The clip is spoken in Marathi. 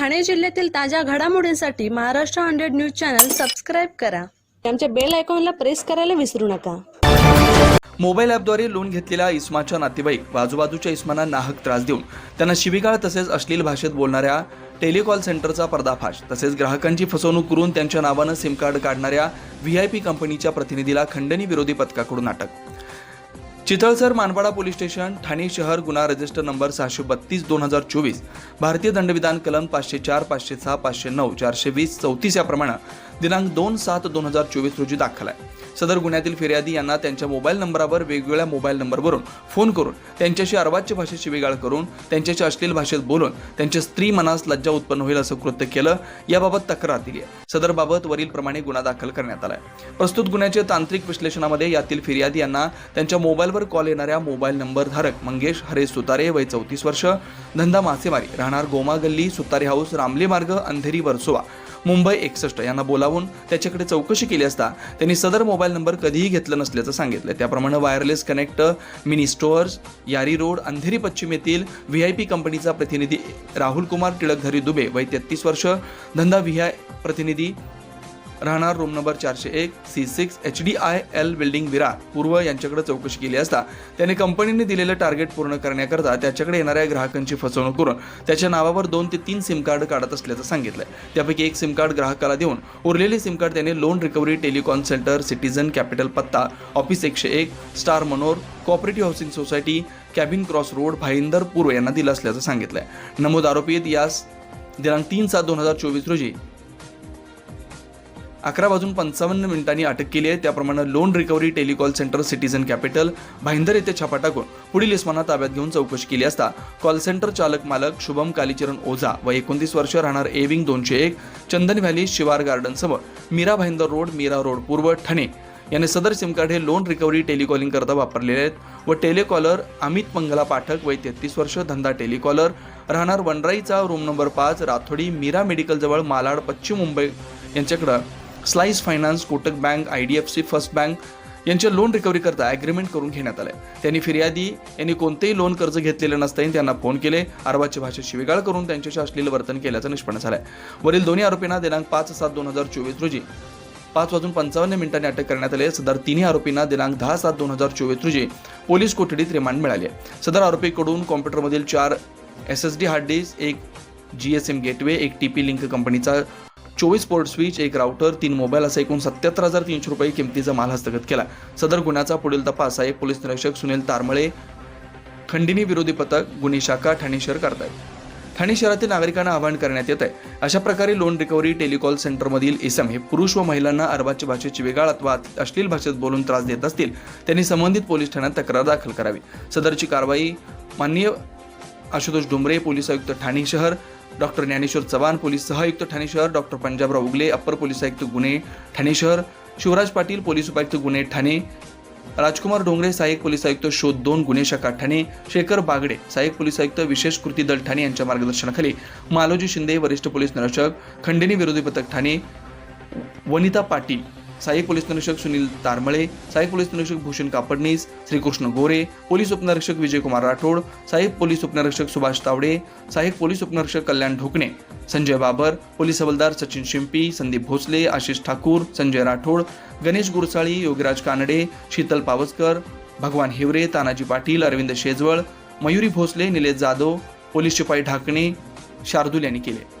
ठाणे जिल्ह्यातील ताज्या घडामोडींसाठी Maharashtra hundred news channel subscribe करा. आमच्या बेल आयकॉनला प्रेस करायला विसरू नका. मोबाईल ॲपद्वारे लोन घेतलेल्या इस्माच्या नातेवाईक बाजूबाजूच्या आजूबाजूच्या इस्मांना नाहक त्रास देऊन त्यांना शिबिगाळ तसेच अश्लील भाषेत बोलणाऱ्या टेलिकॉल सेंटरचा पर्दाफाश तसेच ग्राहकांची फसवणूक करून त्यांच्या नावानं सिम कार्ड काढणाऱ्या व्ही आय पी कंपनीच्या प्रतिनिधीला खंडणी विरोधी पथकाकडून अटक. चितळसर मानपाडा पोलीस स्टेशन ठाणे शहर गुन्हा रजिस्टर नंबर सहाशे बत्तीस दोन हजार चोवीस. भारतीय दंडविधान कलम पाचशे चार पाचशे सहा पाचशे नऊ चारशे वीस चौतीस याप्रमाणे दिनांक दोन सात दोन हजार चोवीस रोजी दाखल आहे. सदर गुन्ह्यातील फिर्यादी यांना त्यांच्या मोबाईल नंबरावर वेगवेगळ्या मोबाईल नंबरवरून फोन करून त्यांच्याशी अर्वाच्य भाषेत शिवेगाळ करून त्यांच्याशी अश्लील भाषेत बोलून त्यांच्या स्त्री मनास लज्जा उत्पन्न होईल असं कृत्य केलं याबाबत तक्रार दिली आहे. सदरबाबत वरील प्रमाणे गुन्हा दाखल करण्यात आला आहे. प्रस्तुत गुन्ह्याच्या तांत्रिक विश्लेषणामध्ये यातील फिर्यादी यांना त्यांच्या मोबाईलवर कॉल येणाऱ्या मोबाईल नंबर धारक मंगेश हरेश सुतारे वय चौतीस वर्ष धंदा मासेमारी राहणार गोमा गल्ली सुतारे हाऊस रामले मार्ग अंधेरी वर्सोवा. मुंबई एकसष्ट यांना बोलावून त्याच्याकडे चौकशी केली असता त्यांनी सदर मोबाईल नंबर कधीही घेतलं नसल्याचं सांगितलं. त्याप्रमाणे wireless connect mini stores Yari road Andheri पश्चिम येथील व्ही आय पी कंपनीचा प्रतिनिधी राहुल कुमार टिळकधरी दुबे वय तेहतीस वर्ष धंदा व्ही आय प्रतिनिधी राहणार रूम नंबर चारशे एक C six H D I L building Virar. पूर्व यांच्याकडे चौकशी केली असता त्याने कंपनीने दिलेलं टार्गेट पूर्ण करण्याकरता त्याच्याकडे येणाऱ्या ग्राहकांची फसवणूक करून त्याच्या नावावर दोन ते तीन सिम कार्ड काढत असल्याचं सांगितलं त्यापैकी एक सिम कार्ड ग्राहकाला देऊन उरलेले सिम कार्ड त्याने loan recovery telecon centre citizen capital पत्ता ऑफिस एकशे एक star manor cooperative housing society cabin cross road Bhayandar पूर्व यांना दिलं असल्याचं सांगितलं नमूद आरोपीत यास दिनांक तीन सात दोन हजार चोवीस रोजी अकरा वाजून पंचावन्न मिनिटांनी अटक केली आहे. त्याप्रमाणे loan recovery telecall centre citizen capital Bhayandar येथे छापा टाकून पुढील इस्माना ताब्यात घेऊन चौकशी केली असता कॉल सेंटर चालक मालक शुभम कालीचरण ओझा व एकोणतीस वर्ष राहणार ए विंग दोनशे एक चंदन व्हॅली शिवार गार्डन समोर मीरा भाईंदर रोड मीरा रोड पूर्व ठाणे. याने सदर सिम कार्ड हे लोन रिकव्हरी टेलिकॉलिंग करता वापरलेले आहेत व टेलिकॉलर अमित मंगला पाठक वय तेहतीस वर्ष धंदा टेलिकॉलर. राहणार वनराईचा रूम नंबर पाच राथोडी मीरा मेडिकलजवळ मालाड पश्चिम मुंबई यांच्याकडं slice finance Kotak bank I D F C first bank यांच्या लोन रिकव्हरीकरता ॲग्रीमेंट करून घेण्यात आलं त्यांनी फिर्यादी यांनी कोणतेही लोन कर्ज घेतलेलं नसताना त्यांना फोन केले. अरबाच्या भाषेत शिवेगाळ करून त्यांच्याशी अश्लील वर्तन केल्याचं निष्पन्न झालंय. वरील दोन्ही आरोपींना दिनांक पाच सात दोन हजार चोवीस रोजी पाच वाजून पंचावन्न मिनिटांनी अटक करण्यात आली सदर तिन्ही आरोपींना दिनांक दहा सात दोन हजार चोवीस रोजी पोलीस कोठडीत रिमांड मिळाली सदर आरोपीकडून कॉम्प्युटरमधील चार S S D hard disk एक जी एस एम गेटवे एक टी पी लिंक कंपनीचा चोवीस पोर्ट स्विच एक राउटर तीन मोबाईल असा एकूण सत्याहत्तर हजार तीनशे रुपये किमतीचा माल हस्तगत केला. सदर गुन्ह्याचा पुढील तपास सहाय्यक पोलीस निरीक्षक सुनील तारमळे खंडिनी विरोधी पथक गुन्हे शाखा ठाणे शहर करतायत. ठाणे शहरातील नागरिकांना आवाहन करण्यात येत आहे अशा प्रकारे लोन रिकव्हरी टेलिकॉल सेंटरमधील इसम हे पुरुष व महिलांना अरबाच्या भाषेची वेगाळ अथवा अश्लील भाषेत बोलून त्रास देत असतील त्यांनी संबंधित पोलीस ठाण्यात तक्रार दाखल करावी. सदरची कारवाई माननीय आशुतोष डुमरे पोलीस आयुक्त ठाणे शहर डॉक्टर ज्ञानेश्वर चव्हाण पोलीस सहायुक्त ठाणे शहर doctor Panjabrao Ugale upper police आयुक्त गुन्हे ठाणे शहर शिवराज पाटील पोलीस उपायुक्त गुन्हे ठाणे राजकुमार डोंगरे सहाय्यक पोलीस आयुक्त शोध दोन गुन्हे शाखा ठाणे शेखर बागडे सहाय्यक पोलीस आयुक्त विशेष कृती दल ठाणे यांच्या मार्गदर्शनाखाली मालोजी शिंदे वरिष्ठ पोलीस निरीक्षक खंडिनी विरोधी पथक ठाणे वनिता पाटील सहाय्यक पोलीस निरीक्षक सुनील तारमळे सहाय्यक पोलीस निरीक्षक भूषण कापडणीस श्रीकृष्ण गोरे पोलीस उपनिरीक्षक विजयकुमार राठोड सहाय्यक पोलीस उपनिरीक्षक सुभाष तावडे सहाय्यक पोलीस उपनिरीक्षक कल्याण ढोकणे संजय बाबर पोलीस हवालदार सचिन शिंपी संदीप भोसले आशिष ठाकूर संजय राठोड गणेश गुरसाळी योगीराज कानडे शीतल पावसकर भगवान हिवरे तानाजी पाटील अरविंद शेजवळ मयुरी भोसले निलेश जाधव पोलीस शिपाई ढाकणे शार्दूल यांनी केले.